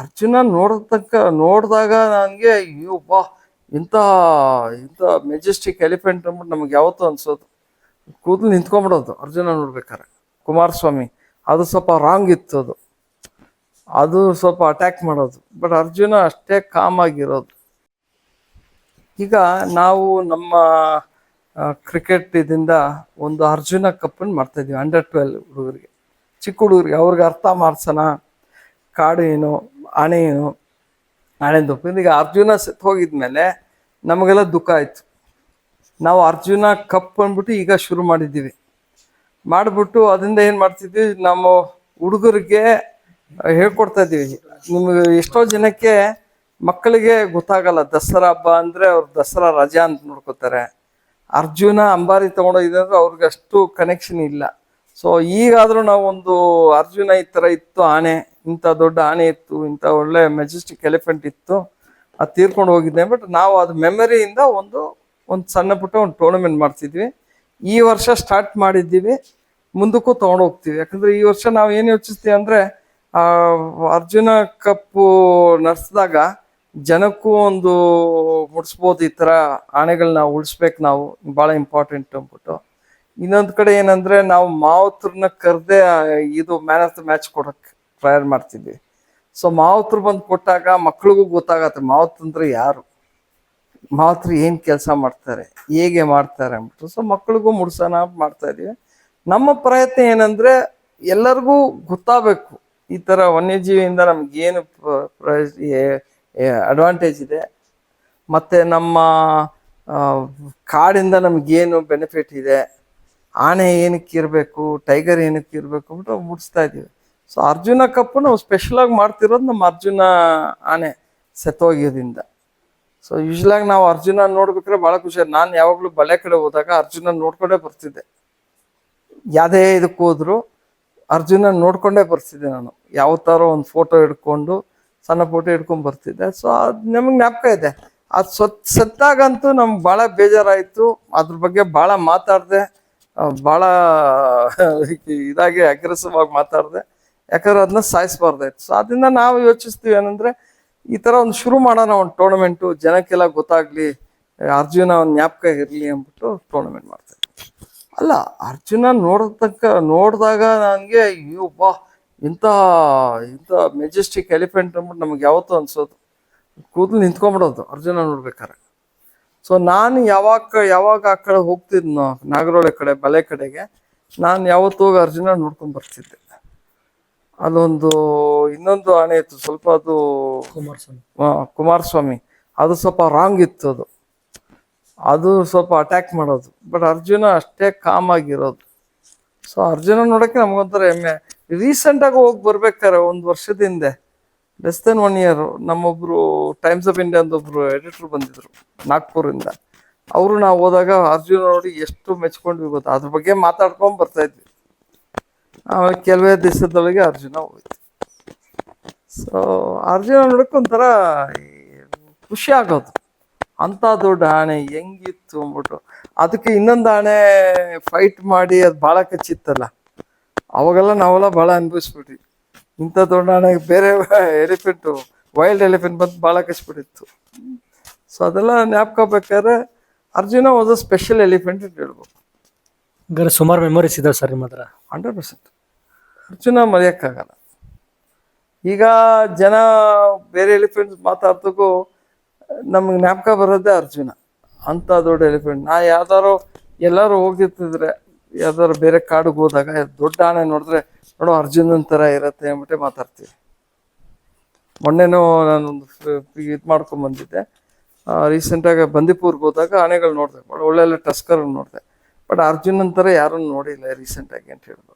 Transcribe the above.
ಅರ್ಜುನ ನೋಡತಕ್ಕ, ನೋಡಿದಾಗ ನನಗೆ ಅಯ್ಯೋ ಬಾ ಇಂಥ ಇಂಥ ಮೆಜೆಸ್ಟಿಕ್ ಎಲಿಫೆಂಟ್ ಅಂದ್ಬಿಟ್ಟು ನಮ್ಗೆ ಯಾವತ್ತೂ ಅನ್ಸೋದು. ಕೂದಲು ನಿಂತ್ಕೊಂಬಿಡೋದು, ಅರ್ಜುನ ನೋಡ್ಬೇಕಾರೆ ಕುಮಾರಸ್ವಾಮಿ, ಅದು ಸ್ವಲ್ಪ ರಾಂಗ್ ಇತ್ತು ಅದು. ಅದು ಸ್ವಲ್ಪ ಅಟ್ಯಾಕ್ ಮಾಡೋದು. ಬಟ್ ಅರ್ಜುನ ಅಷ್ಟೇ ಕಾಮ್ ಆಗಿರೋದು. ಈಗ ನಾವು ನಮ್ಮ ಕ್ರಿಕೆಟ್ ಇದರಿಂದ ಒಂದು ಅರ್ಜುನ ಕಪ್ಪನ್ನು ಮಾಡ್ತಾ ಇದೀವಿ ಅಂಡರ್ ಟ್ವೆಲ್ ಹುಡುಗರಿಗೆ. ಚಿಕ್ಕ ಹುಡುಗರಿಗೆ, ಅವ್ರಿಗೆ ಅರ್ಥ ಮಾಡ್ಸೋಣ. ಕಾಡು ಏನು ಆನೆ ಆನೆ ದುಪ್ಪ ಈಗ ಅರ್ಜುನ ಸತ್ ಹೋಗಿದ್ಮೇಲೆ ನಮಗೆಲ್ಲ ದುಃಖ ಆಯಿತು. ನಾವು ಅರ್ಜುನ ಕಪ್ ಅಂದ್ಬಿಟ್ಟು ಈಗ ಶುರು ಮಾಡಿದ್ದೀವಿ. ಮಾಡಿಬಿಟ್ಟು ಅದರಿಂದ ಏನು ಮಾಡ್ತಿದ್ವಿ? ನಮ್ಮ ಹುಡುಗರಿಗೆ ಹೇಳ್ಕೊಡ್ತಾ ಇದ್ದೀವಿ. ನಿಮಗೆ ಎಷ್ಟೋ ಜನಕ್ಕೆ ಮಕ್ಕಳಿಗೆ ಗೊತ್ತಾಗಲ್ಲ. ದಸರಾ ಹಬ್ಬ ಅಂದರೆ ಅವ್ರು ದಸರಾ ರಜಾ ಅಂತ ನೋಡ್ಕೋತಾರೆ. ಅರ್ಜುನ ಅಂಬಾರಿ ತೊಗೊಂಡೋಗಿದೆ ಅಂದರೆ ಅವ್ರಿಗೆ ಅಷ್ಟು ಕನೆಕ್ಷನ್ ಇಲ್ಲ. ಸೊ ಈಗಾದರೂ ನಾವು ಒಂದು ಅರ್ಜುನ ಈ ಥರ ಇತ್ತು ಆನೆ. ಇಂಥ ದೊಡ್ಡ ಆನೆ ಇತ್ತು, ಇಂಥ ಒಳ್ಳೆ ಮೆಜೆಸ್ಟಿಕ್ ಎಲಿಫೆಂಟ್ ಇತ್ತು, ಅದು ತೀರ್ಕೊಂಡು ಹೋಗಿದ್ದೆ. ಬಟ್ ನಾವು ಅದು ಮೆಮರಿಯಿಂದ ಒಂದು ಒಂದು ಸಣ್ಣ ಪುಟ್ಟ ಒಂದು ಟೂರ್ನಮೆಂಟ್ ಮಾಡ್ತಿದ್ವಿ. ಈ ವರ್ಷ ಸ್ಟಾರ್ಟ್ ಮಾಡಿದ್ದೀವಿ, ಮುಂದಕ್ಕೂ ಹೋಗ್ತೀವಿ. ಯಾಕಂದ್ರೆ ಈ ವರ್ಷ ನಾವು ಏನು ಯೋಚಿಸ್ತೀವಿ ಅಂದರೆ ಅರ್ಜುನ ಕಪ್ಪು ನಡೆಸಿದಾಗ ಜನಕ್ಕೂ ಒಂದು ಮುಡಿಸ್ಬೋದು ಈ ಥರ ಆನೆಗಳನ್ನ ಉಳಿಸ್ಬೇಕು ನಾವು. ಭಾಳ ಇಂಪಾರ್ಟೆಂಟ್ ಅಂದ್ಬಿಟ್ಟು. ಇನ್ನೊಂದು ಕಡೆ ಏನಂದ್ರೆ ನಾವು ಮಾವತ್ರನ್ನ ಕರೆದೇ ಇದು ಮ್ಯಾನ್ ಆಫ್ ದ ಮ್ಯಾಚ್ ಕೊಡಕ್ಕೆ ಟ್ರಯಲ್ ಮಾಡ್ತಿದ್ವಿ. ಸೊ ಮಾವತ್ರು ಬಂದು ಕೊಟ್ಟಾಗ ಮಕ್ಳಿಗೂ ಗೊತ್ತಾಗತ್ತೆ, ಮಾವತ್ತಂದ್ರೆ ಯಾರು? ಮಾವತ್ರು ಏನು ಕೆಲಸ ಮಾಡ್ತಾರೆ, ಹೇಗೆ ಮಾಡ್ತಾರೆ ಅಂದ್ಬಿಟ್ಟು. ಸೊ ಮಕ್ಳಿಗೂ ಮುಡ್ಸೋಣ ಮಾಡ್ತಾ ಇದೀವಿ. ನಮ್ಮ ಪ್ರಯತ್ನ ಏನಂದ್ರೆ, ಎಲ್ಲರಿಗೂ ಗೊತ್ತಾಗಬೇಕು. ಈ ಥರ ವನ್ಯಜೀವಿಯಿಂದ ನಮ್ಗೇನು ಅಡ್ವಾಂಟೇಜ್ ಇದೆ. ಮತ್ತು ನಮ್ಮ ಕಾಡಿಂದ ನಮಗೇನು ಬೆನಿಫಿಟ್ ಇದೆ? ಆನೆ ಏನಕ್ಕೆ ಇರಬೇಕು? ಟೈಗರ್ ಏನಕ್ಕೆ ಇರಬೇಕು? ಅಂದ್ಬಿಟ್ಟು ಮುಡಿಸ್ತಾ ಇದ್ದೀವಿ ಸೊ ಅರ್ಜುನ ಕಪ್ಪು ನಾವು ಸ್ಪೆಷಲಾಗಿ ಮಾಡ್ತಿರೋದು ನಮ್ಮ ಅರ್ಜುನ ಆನೆ ಸತ್ತೋಗ್ಯೋದ್ರಿಂದ ಸೊ ಯೂಶ್ವಲಾಗಿ ನಾವು ಅರ್ಜುನ ನೋಡ್ಬೇಕಾದ್ರೆ ಭಾಳ ಖುಷಿ. ನಾನು ಯಾವಾಗಲೂ ಬಲೆ ಕಡೆ ಹೋದಾಗ ಅರ್ಜುನ ನೋಡ್ಕೊಂಡೇ ಬರ್ತಿದ್ದೆ. ಯಾವುದೇ ಇದಕ್ಕೆ ಹೋದ್ರು ಅರ್ಜುನ ನೋಡ್ಕೊಂಡೇ ಬರ್ತಿದ್ದೆ ನಾನು. ಯಾವ ಥರ ಒಂದು ಫೋಟೋ ಹಿಡ್ಕೊಂಡು, ಸಣ್ಣ ಫೋಟೋ ಹಿಡ್ಕೊಂಡು ಬರ್ತಿದ್ದೆ. ಸೊ ಅದು ನಮಗೆ ಜ್ಞಾಪಕ ಇದೆ. ಅದು ಸತ್, ಸತ್ತಾಗಂತೂ ನಮ್ಗೆ ಭಾಳ ಬೇಜಾರಾಯಿತು. ಅದ್ರ ಬಗ್ಗೆ ಭಾಳ ಮಾತಾಡಿದೆ. ಭಾಳ ಇದಾಗಿ ಅಗ್ರೆಸಿವ್ ಆಗಿ ಮಾತಾಡಿದೆ. ಯಾಕಂದ್ರೆ ಅದನ್ನ ಸಾಯಿಸ್ಬಾರ್ದಾಯ್ತು ಸೊ ಅದರಿಂದ ನಾವು ಯೋಚಿಸ್ತೀವಿ ಏನಂದ್ರೆ ಈ ತರ ಒಂದು ಶುರು ಮಾಡೋಣ ಒಂದು ಟೂರ್ನಮೆಂಟು ಜನಕ್ಕೆಲ್ಲ ಗೊತ್ತಾಗ್ಲಿ, ಅರ್ಜುನ ಒಂದು ಜ್ಞಾಪಕ ಇರಲಿ ಅಂದ್ಬಿಟ್ಟು ಟೂರ್ನಮೆಂಟ್ ಮಾಡ್ತಾ ಇದ್ದೀವಿ ಅಲ್ಲ, ಅರ್ಜುನ ನೋಡತಕ್ಕ ನೋಡಿದಾಗ ನನಗೆ, ಅಯ್ಯೋ, ಬಾ, ಇಂಥ ಇಂಥ ಮೆಜೆಸ್ಟಿಕ್ ಎಲಿಫೆಂಟ್ ಅಂದ್ಬಿಟ್ಟು ನಮ್ಗೆ ಯಾವತ್ತೂ ಅನ್ಸೋದು. ಕೂದಲು ನಿಂತ್ಕೊಂಡ್ಬಿಡೋದು, ಅರ್ಜುನ ನೋಡ್ಬೇಕಾರೆ ಸೊ ನಾನು ಯಾವಾಗ ಯಾವಾಗ ಆ ಕಡೆ ಹೋಗ್ತಿದ್ನೋ ನಾಗರೋಳೆ ಕಡೆ, ಬಲೆ ಕಡೆಗೆ, ನಾನು ಯಾವತ್ತು ಹೋಗಿ ಅರ್ಜುನ ನೋಡ್ಕೊಂಡ್ ಬರ್ತಿದ್ದೆ. ಅದೊಂದು ಇನ್ನೊಂದು ಆಣೆ ಇತ್ತು ಸ್ವಲ್ಪ ಅದು ಕುಮಾರಸ್ವಾಮಿ. ಕುಮಾರಸ್ವಾಮಿ. ಅದು ಸ್ವಲ್ಪ ರಾಂಗ್ ಇತ್ತು ಅದು. ಅದು ಸ್ವಲ್ಪ ಅಟ್ಯಾಕ್ ಮಾಡೋದು. ಬಟ್ ಅರ್ಜುನ ಅಷ್ಟೇ ಕಾಮ್ ಆಗಿರೋದು. ಸೊ ಅರ್ಜುನ ನೋಡೋಕ್ಕೆ ನಮಗೊಂಥರ ಹೆಮ್ಮೆ. ರೀಸೆಂಟಾಗಿ ಹೋಗಿ ಬರ್ಬೇಕಾರೆ ಒಂದು ವರ್ಷದ ಹಿಂದೆ ಲೆಸ್ ದೆನ್ ಒನ್ ಇಯರ್ ನಮ್ಮೊಬ್ರು ಟೈಮ್ಸ್ ಆಫ್ ಇಂಡಿಯಾ ಒಬ್ರು ಎಡಿಟರ್ ಬಂದಿದ್ರು ನಾಗ್ಪುರಿಂದ ಅವರು ನಾವು ಹೋದಾಗ ಅರ್ಜುನ ನೋಡಿ ಎಷ್ಟು ಮೆಚ್ಕೊಂಡ್ವಿ ಗೊತ್ತಾ? ಅದ್ರ ಬಗ್ಗೆ ಮಾತಾಡ್ಕೊಂಡು ಬರ್ತಾ ಇದ್ವಿ. ಆಮೇಲೆ ಕೆಲವೇ ದಿವಸದೊಳಗೆ ಅರ್ಜುನ ಹೋಯ್ತು ಸೊ ಅರ್ಜುನ ನೋಡಕ್ಕೆ ಒಂಥರ ಖುಷಿ ಆಗೋದು. ಅಂಥ ದೊಡ್ಡ ಆಣೆ ಹೆಂಗಿತ್ತು ಅಂದ್ಬಿಟ್ಟು. ಅದಕ್ಕೆ ಇನ್ನೊಂದು ಆಣೆ ಫೈಟ್ ಮಾಡಿ ಅದು ಭಾಳ ಕಚ್ಚಿತ್ತಲ್ಲ. ಅವಾಗೆಲ್ಲ ನಾವೆಲ್ಲ ಭಾಳ ಅನುಭವಿಸ್ಬಿಟ್ವಿ. ಇಂಥ ದೊಡ್ಡ ಆಣೆ ಬೇರೆ ಎಲಿಫೆಂಟು ವೈಲ್ಡ್ ಎಲಿಫೆಂಟ್ ಬಂದು ಭಾಳ ಕಚ್ಬಿಟ್ಟಿತ್ತು ಸೊ ಅದೆಲ್ಲ ನ್ಯಾಪ್ಕ ಬೇಕಾದ್ರೆ ಅರ್ಜುನ ಒಂದು ಸ್ಪೆಷಲ್ ಎಲಿಫೆಂಟ್ ಅಂತ ಹೇಳ್ಬೋದು. ಸುಮಾರು ಮೆಮೊರೀಸ್ ಇದಾವೆ ಸರ್ ನಿಮ್ಮ ಹತ್ರ. ಹಂಡ್ರೆಡ್ ಪರ್ಸೆಂಟ್ ಅರ್ಜುನ ಮರೆಯೋಕ್ಕಾಗಲ್ಲ. ಈಗ ಜನ ಬೇರೆ ಎಲಿಫೆಂಟ್ಸ್ ಮಾತಾಡ್ತಕ್ಕೂ ನಮ್ಗೆ ಜ್ಞಾಪಕ ಬರೋದೇ ಅರ್ಜುನ. ಅಂಥ ದೊಡ್ಡ ಎಲಿಫೆಂಟ್ ನಾ ಯಾವ್ದಾರು ಎಲ್ಲರೂ ಹೋಗಿರ್ತಿದ್ರೆ ಯಾವ್ದಾರು ಬೇರೆ ಕಾಡಿಗೆ ಹೋದಾಗ ದೊಡ್ಡ ಆನೆ ನೋಡಿದ್ರೆ, ನೋಡೋ ಅರ್ಜುನನ್ ಥರ ಇರತ್ತೆ ಅಂದ್ಬಿಟ್ಟೆ ಮಾತಾಡ್ತೀವಿ. ಮೊನ್ನೆನೂ ನಾನೊಂದು ಇದು ಮಾಡ್ಕೊಂಡ್ ಬಂದಿದ್ದೆ. ರೀಸೆಂಟಾಗಿ ಬಂದಿಪುರ್ಗೆ ಹೋದಾಗ ಆನೆಗಳು ನೋಡಿದೆ. ಭಾಳ ಒಳ್ಳೆ ಟಸ್ಕರ್ ನೋಡಿದೆ. ಬಟ್ ಅರ್ಜುನನ್ ಥರ ಯಾರನ್ನು ನೋಡಿಲ್ಲ ರೀಸೆಂಟಾಗಿ ಅಂತ ಹೇಳ್ಬೋದು.